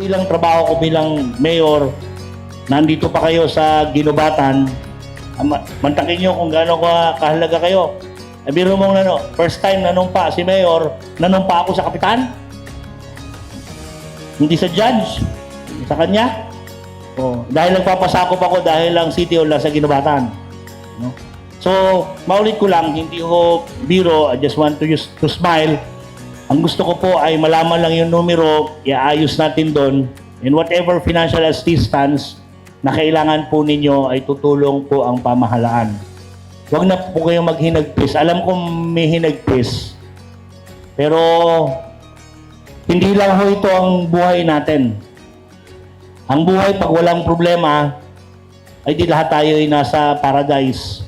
Bilang trabaho ko bilang mayor, nandito pa kayo sa ginubatan, mantakin nyo kung gaano ka kahalaga kayo. Eh, biro mong ano, first time nanumpa si mayor, nanumpa ako sa kapitan. Hindi sa judge, sa kanya. Oh, dahil nagpapasakop ako dahil lang city hall lang sa ginubatan. No? So, maulit ko lang, hindi ko biro, I just want to use to smile. Ang gusto ko po ay malaman lang yung numero, iayos natin doon, and whatever financial assistance na kailangan po ninyo ay tutulong po ang pamahalaan. Huwag na po kayong maghinagpis. Alam ko may hinagpis. Pero hindi lang ho ito ang buhay natin. Ang buhay pag walang problema, ay di lahat tayo ay nasa paradise.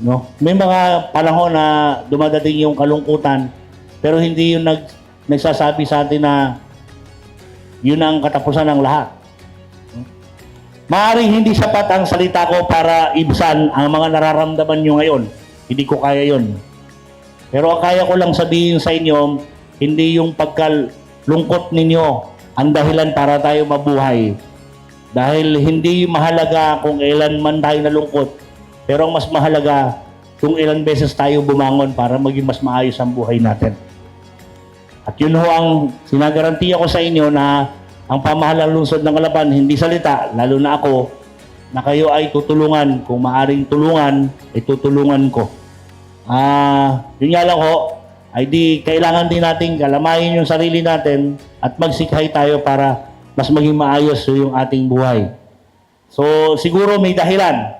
No? May mga panahon na dumadating yung kalungkutan, pero hindi yung nag, nagsasabi sa atin na yun ang katapusan ng lahat. Maaring hindi sapat ang salita ko para ibsan ang mga nararamdaman nyo ngayon. Hindi ko kaya yon. Pero kaya ko lang sabihin sa inyo, hindi yung pagkalungkot ninyo ang dahilan para tayo mabuhay. Dahil hindi mahalaga kung ilan man tayo nalungkot, pero ang mas mahalaga kung ilan beses tayo bumangon para maging mas maayos ang buhay natin. At yun ho ang sinagarantiya ko sa inyo na ang pamahalang lungsod ng Kalapan, hindi salita, lalo na ako, na kayo ay tutulungan. Kung maaring tulungan, ay tutulungan ko. Ah, yun nga lang ho, ay di kailangan din natin kalamayin yung sarili natin at magsikhay tayo para mas maging maayos yung ating buhay. So, siguro may dahilan.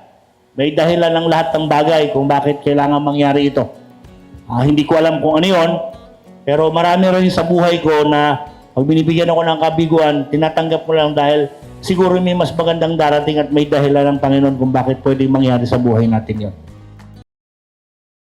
May dahilan ng lahat ng bagay kung bakit kailangan mangyari ito. Ah, hindi ko alam kung ano yon, pero marami rin sa buhay ko na pag binibigyan ako ng kabiguan, tinatanggap ko lang dahil siguro may mas magandang darating at may dahilan ng Panginoon kung bakit pwedeng mangyari sa buhay natin yon.